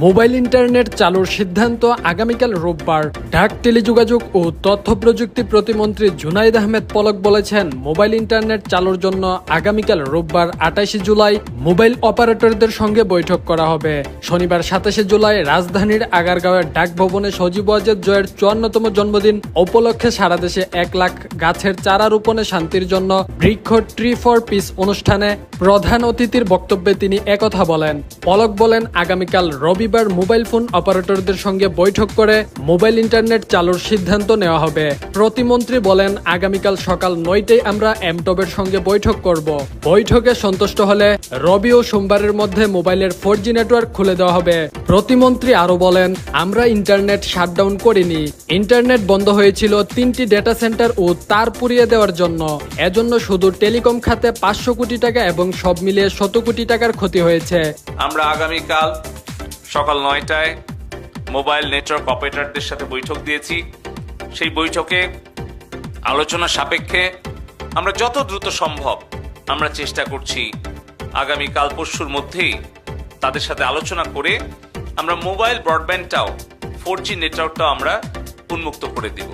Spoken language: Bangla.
মোবাইল ইন্টারনেট চালুর সিদ্ধান্ত আগামীকাল রোববার। ডাক, টেলিযোগাযোগ ও তথ্য প্রযুক্তি প্রতিমন্ত্রী জুনাইদ আহমেদ পলক বলেছেন, মোবাইল ইন্টারনেট চালুর জন্য আগামীকাল রোববার আটাশে জুলাই মোবাইল অপারেটরদের সঙ্গে বৈঠক করা হবে। শনিবার সাতাশে জুলাই রাজধানীর আগারগাঁওয়ের ডাক ভবনে সজীব ওয়াজেদ জয়ের চুয়ান্নতম জন্মদিন। উপলক্ষে সারা দেশে এক লাখ গাছের চারা রোপণে শান্তির জন্য বৃক্ষ ট্রি ফর পিস অনুষ্ঠানে প্রধান অতিথির বক্তব্যে তিনি একথা বলেন। পলক বলেন, আগামীকাল রবিবার মোবাইল ফোন অপারেটরদের সঙ্গে বৈঠক করে মোবাইল ইন্টারনেট চালুর সিদ্ধান্ত নেওয়া হবে। প্রতিমন্ত্রী বলেন, আগামীকাল সকাল নয়টায় আমরা এমটবের সঙ্গে বৈঠক করব। বৈঠকে সন্তুষ্ট হলে রবি ও সোমবারের মধ্যে মোবাইলের ফোর জি নেটওয়ার্ক খুলে দেওয়া হবে। প্রতিমন্ত্রী আরও বলেন, আমরা ইন্টারনেট শাটডাউন করিনি। ইন্টারনেট বন্ধ হয়েছিল তিনটি ডেটা সেন্টার ও তার পুড়িয়ে দেওয়ার জন্য। এজন্য শুধু টেলিকম খাতে পাঁচশো কোটি টাকা এবং সব মিলিয়ে শত কোটি টাকার ক্ষতি হয়েছে। আমরা আগামীকাল সকাল নয়টায় মোবাইল নেটওয়ার্ক অপারেটরদের সাথে বৈঠক দিয়েছি। সেই বৈঠকে আলোচনা সাপেক্ষে আমরা যত দ্রুত সম্ভব আমরা চেষ্টা করছি আগামী কাল পরশুর মধ্যেই তাদের সাথে আলোচনা করে আমরা মোবাইল ব্রডব্যান্ডটাও ফোর জি নেটওয়ার্কটাও আমরা উন্মুক্ত করে দিব।